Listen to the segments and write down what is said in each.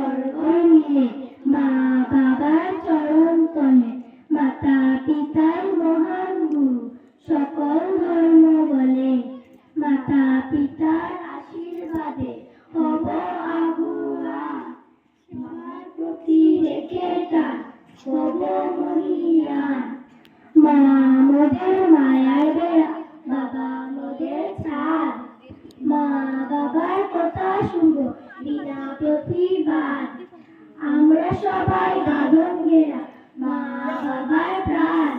স্বর্গ নিয়ে মা বাবার চরণ তলে মাতা পিতার আমরা সবাই গাধন ঘেরা মা বাবার প্রাণ।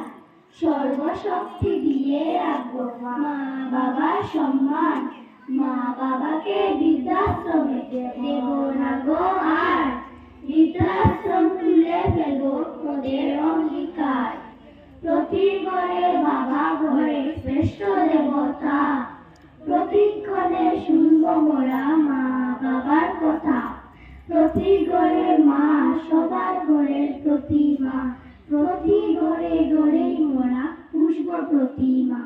সর্বশক্তি দিয়ে রাখব, মা বাবার সম্মান। মা বাবাকে বৃদ্ধাশ্রমে দেব না গো আর। বৃদ্ধাশ্রম তুলে ফেলব ওদের অঙ্গীকার। প্রতি ঘরে বাবা ঘরে শ্রেষ্ঠ দেবতা। প্রতিক্ষণে শুনব মোরা প্রতি গড়ে মা সবার ঘরের প্রতিমা। প্রতি গড়ে গড়েই মোরা পুষ্প প্রতিমা।